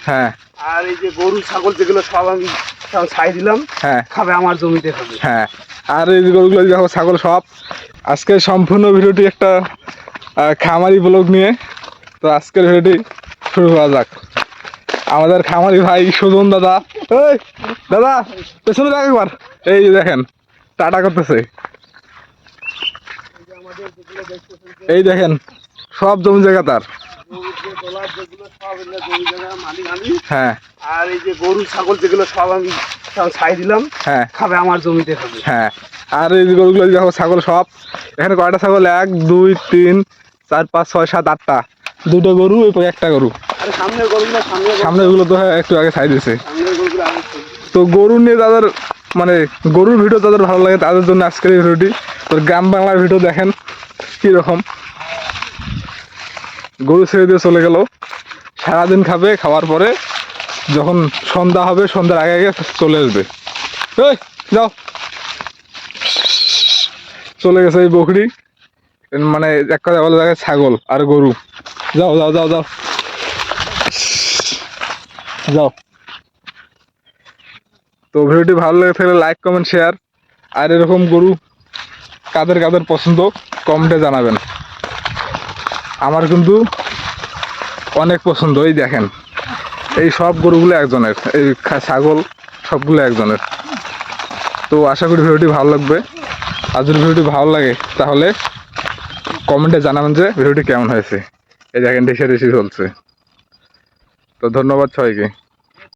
হ্যাঁ। আর এই যে গরু ছাগল যেগুলো সব আমি সব ছাই দিলাম হ্যাঁ। খাবে আমার জমিতে খাবে। হ্যাঁ। আর এই যে গরুগুলো দেখো ছাগল সব। আজকে সম্পূর্ণ ভিডিওটি একটা খামারি ব্লগ নিয়ে। তো আজকের ভিডিওটি শুরু করা যাক। আমাদের খামারি ভাই সুজন দাদা। এই দাদা পেছনে দেখ একবার। এই দেখেন টাটা করতেছে। এই দেখেন সব জমি জায়গা তার। হ্যাঁ। আর এই যে গরু ছাগল যেগুলো সব আমি ছাই দিলাম হ্যাঁ। খাবে আমার জমিতে খাবে। হ্যাঁ। আর এই যে গরুগুলো দেখো ছাগল সব। এখানে কয়টা ছাগল? এক দুই তিন চার পাঁচ ছয় সাত আটটা। দুটো গরু এবং একটা গরু। সামনের গরুগুলো সামনের তো একটু আগে ছাই দিয়েছে। তো গরু নিয়ে তাদের মানে গরুর ভিডিও তাদের ভালো লাগে তাদের জন্য আজকের এই ভিডিওটি। তো গ্রাম বাংলার ভিডিও দেখেন কীরকম। গরু ছেড়ে দিয়ে চলে গেল। সারাদিন খাবে, খাওয়ার পরে যখন সন্ধ্যা হবে, সন্ধ্যার আগে আগে চলে আসবে। এই, যাও। চলে গেছে এই বকরি। মানে এক কথা বলা যায় ছাগল আর গরু। যাও যাও যাও যাও। যাও। তো ভিডিওটি ভালো লেগে থাকলে লাইক কমেন্ট শেয়ার আর এরকম গরু কাদের কাদের পছন্দ কমেন্টে জানাবেন। আমার কিন্তু অনেক পছন্দ, এই দেখেন। এই সব গরুগুলো একজনের, এই ছাগল সবগুলো একজনের। তো আশা করি ভিডিওটি ভালো লাগবে। আর যদি ভিডিওটি ভালো লাগে, তাহলে কমেন্টে জানাবেন যে ভিডিওটি কেমন হয়েছে। এই দেখেন রেসি রেসি চলছে। তো ধন্যবাদ সবাইকে।